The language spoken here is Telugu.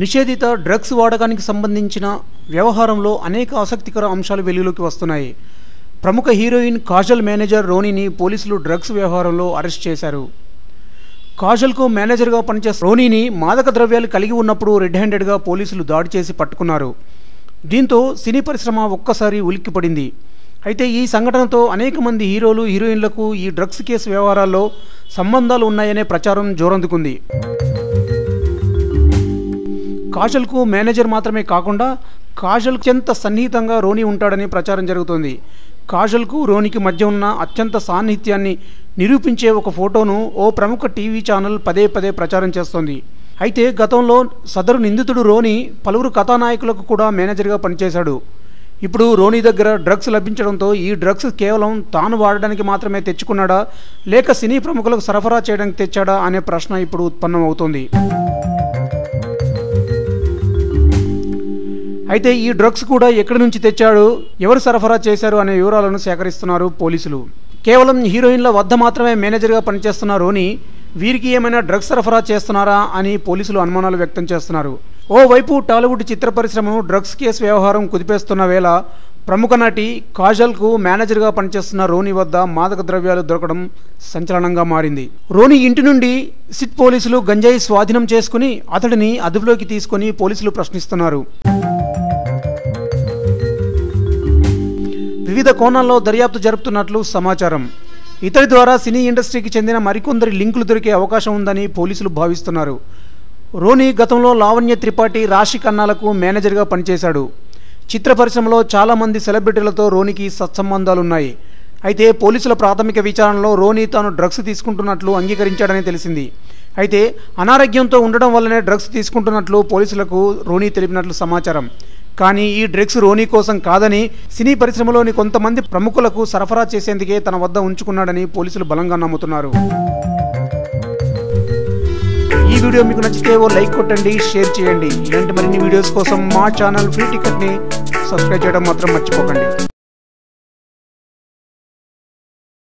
నిషేధిత డ్రగ్స్ వాడకానికి సంబంధించిన వ్యవహారంలో అనేక ఆసక్తికర అంశాలు వెలుగులోకి వస్తున్నాయి. ప్రముఖ హీరోయిన్ కాజల్ మేనేజర్ రోనీని పోలీసులు డ్రగ్స్ వ్యవహారంలో అరెస్ట్ చేశారు. కాజల్కు మేనేజర్గా పనిచేసే రోనీని మాదక ద్రవ్యాలు కలిగి ఉన్నప్పుడు రెడ్ హ్యాండెడ్గా పోలీసులు దాడి చేసి పట్టుకున్నారు. దీంతో సినీ పరిశ్రమ ఒక్కసారి ఉలిక్కిపడింది. అయితే ఈ సంఘటనతో అనేక మంది హీరోలు హీరోయిన్లకు ఈ డ్రగ్స్ కేసు వ్యవహారాల్లో సంబంధాలు ఉన్నాయనే ప్రచారం జోరందుకుంది. కాజల్కు మేనేజర్ మాత్రమే కాకుండా కాజల్ అత్యంత సన్నిహితంగా రోనీ ఉంటాడని ప్రచారం జరుగుతోంది. కాజల్కు రోనికి మధ్య ఉన్న అత్యంత సాన్నిహిత్యాన్ని నిరూపించే ఒక ఫోటోను ఓ ప్రముఖ టీవీ ఛానల్ పదే పదే ప్రచారం చేస్తోంది. అయితే గతంలో సదరు నిందితుడు రోని పలువురు కథానాయకులకు కూడా మేనేజర్గా పనిచేశాడు. ఇప్పుడు రోనీ దగ్గర డ్రగ్స్ లభించడంతో ఈ డ్రగ్స్ కేవలం తాను వాడడానికి మాత్రమే తెచ్చుకున్నాడా? లేక సినీ ప్రముఖులకు సరఫరా చేయడానికి తెచ్చాడా? అనే ప్రశ్న ఇప్పుడు ఉత్పన్నం అవుతోంది అయితే ఈ డ్రగ్స్ కూడా ఎక్కడి నుంచి తెచ్చాడు? ఎవరు సరఫరా చేశారు? అనే వివరాలను సేకరిస్తున్నారు పోలీసులు. కేవలం హీరోయిన్ల వద్ద మాత్రమే మేనేజర్గా పనిచేస్తున్న రోని వీరికి ఏమైనా డ్రగ్స్ సరఫరా చేస్తున్నారా అని పోలీసులు అనుమానాలు వ్యక్తం చేస్తున్నారు. ఓవైపు టాలీవుడ్ చిత్ర పరిశ్రమను డ్రగ్స్ కేసు వ్యవహారం కుదిపేస్తున్న వేళ ప్రముఖ నటి కాజల్కు మేనేజర్గా పనిచేస్తున్న రోని వద్ద మాదక ద్రవ్యాలు దొరకడం సంచలనంగా మారింది. రోని ఇంటి నుండి సిట్ పోలీసులు గంజాయి స్వాధీనం చేసుకుని అతడిని అదుపులోకి తీసుకుని పోలీసులు ప్రశ్నిస్తున్నారు. వివిధ కోణాల్లో దర్యాప్తు జరుపుతున్నట్లు సమాచారం. ఇతడి ద్వారా సినీ ఇండస్ట్రీకి చెందిన మరికొందరి లింకులు దొరికే అవకాశం ఉందని పోలీసులు భావిస్తున్నారు. రోనీ గతంలో లావణ్య త్రిపాఠి రాశి కన్నాలకు మేనేజర్గా పనిచేశాడు. చిత్ర పరిశ్రమలో చాలామంది సెలబ్రిటీలతో రోనికి సత్సంబంధాలున్నాయి. అయితే పోలీసుల ప్రాథమిక విచారణలో రోనీ తాను డ్రగ్స్ తీసుకుంటున్నట్లు అంగీకరించాడని తెలిసింది. అయితే అనారోగ్యంతో ఉండడం వల్లనే డ్రగ్స్ తీసుకుంటున్నట్లు పోలీసులకు రోనీ తెలిపినట్లు సమాచారం. కానీ ఈ డ్రగ్స్ రోనీ కోసం కాదని సినీ పరిశ్రమలోని కొంతమంది ప్రముఖులకు సరఫరా చేసేందుకే తన వద్ద ఉంచుకున్నాడని పోలీసులు బలంగా నమ్ముతున్నారు. ఈ వీడియో మీకు నచ్చితే ఓ లైక్ కొట్టండి షేర్ చేయండి. ఇలాంటి మరిన్ని వీడియోస్ కోసం మా ఛానల్ ఫ్రీ టికెట్ని సబ్స్క్రైబ్ చేయడం మాత్రం మర్చిపోకండి.